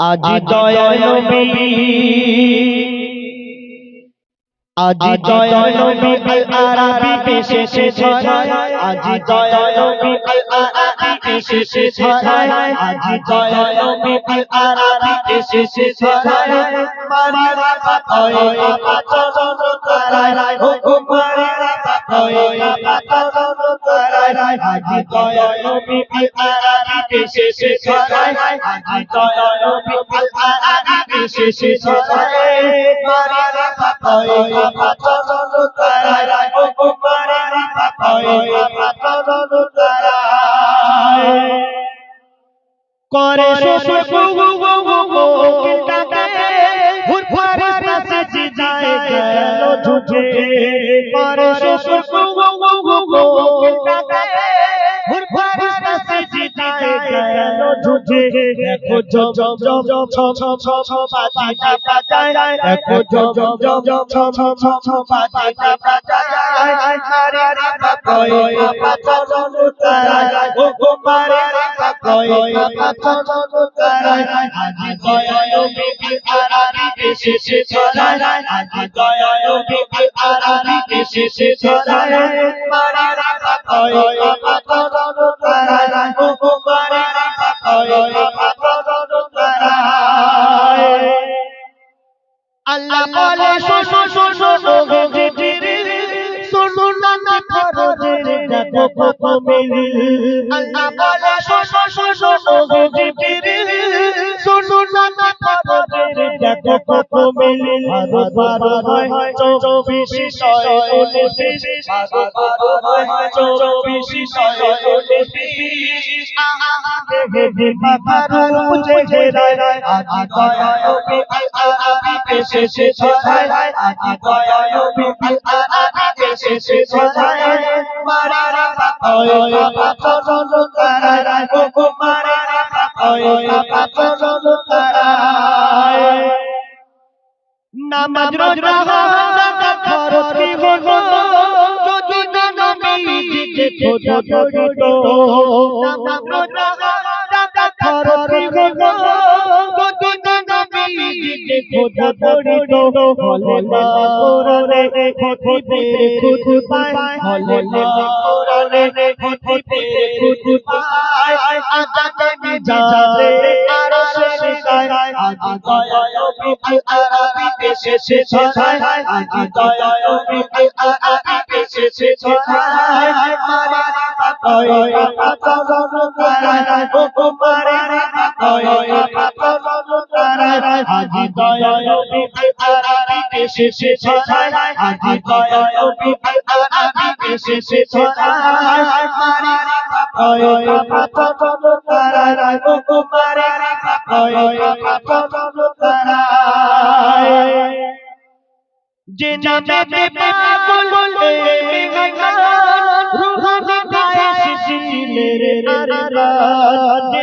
আজি দয়াল নবী আজি দয়াল নবী আল আরাবি এসেছে ছড়ায় আজি দয়াল নবী আল আরাবি এসেছে ছড়ায় আজি দয়াল নবী আল আরাবি এসেছে ছড়ায় করায় মারিয়া পাতয় করায় আজি দয়াল নবী আল আরাবি এসেছে আজি দয়াল নবী আল আরাবি এসেছে ছড়ায় মারিয়া পাতয় করায় ও মারিয়া পাতয় পাতন করায় করে শ্বশুর ঝুঠে দেখো জম জম জম ছ ছ ছ ছ না বাজায় দেখো জম জম জম ছ ছ ছ ছ বাজি না বাজায় আরে রে বাপয় পাতন তারায় ও গো মারে রে বাপয় পাতন তারায় আজি দয়ায় বিবি আরাবি এসেছে ছড়ায়। আজি দয়ায় বিবি আরাবি এসেছে ছড়ায়। মারে বাপয় পাতন তারায় ও শোনো না কত মিল আল্লাহ বলে শোনো শোনো নবী জিবরিল শোনো না ফরজের দেখো কত মিল আরও বারো হয় চৌবিশ শয় উনত্রিশ আরও বারো হয় চৌবিশ শয় উনত্রিশ দেহে বাবার মুঝে ঘেরায় আজি দয়া নবী আল আরাবি এসেছে ছড়ায় আজি দয়া নবী আল আরাবি এসেছে ছড়ায় মারা পাপয় পাপন করায় ও গো মারা পাপয় পাপন করায় নামাজ রোজা জাকাত খরচি হলো যদি না নবীজিকে খোঁজা জড়িত নামাজ রোজা জাকাত খোঁজা জড়িত হলে কোরআনে খতিবে খুদ হলে কোরআনে খতিবে খুদ পায় আজাদে মিজাজে আরশে শিকায় আজি দয়া নবী আল আরাবি এসেছে ছড়ায় আজি দয়া নবী আল আরাবি এসেছে ছড়ায় মারে পাতয় পাতন করায় ও গো মারে পাতয় পাতন করায় আজি দয়া নবী আল আরাবি ছড়ায় আজি দয়া নবী আল আরাবি ছড়ায় যে নামে পাগল হয়ে গেলা রূহ গায়ে শিশিলের আরার যে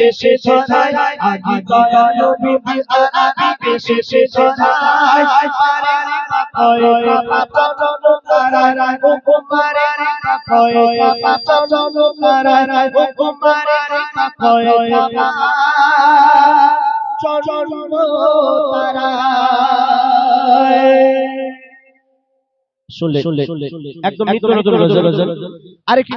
এসেছে ছড়ায় আজি দয়া নবী আরাবি এসেছে ছড়ায় মারি পাকয় পাতন তারায় ও গো মারি পাকয় পাতন তারায় ও গো মারি পাকয় চরণ তারায় শুনলে একদম নিত্য নতুন গজল আরে কি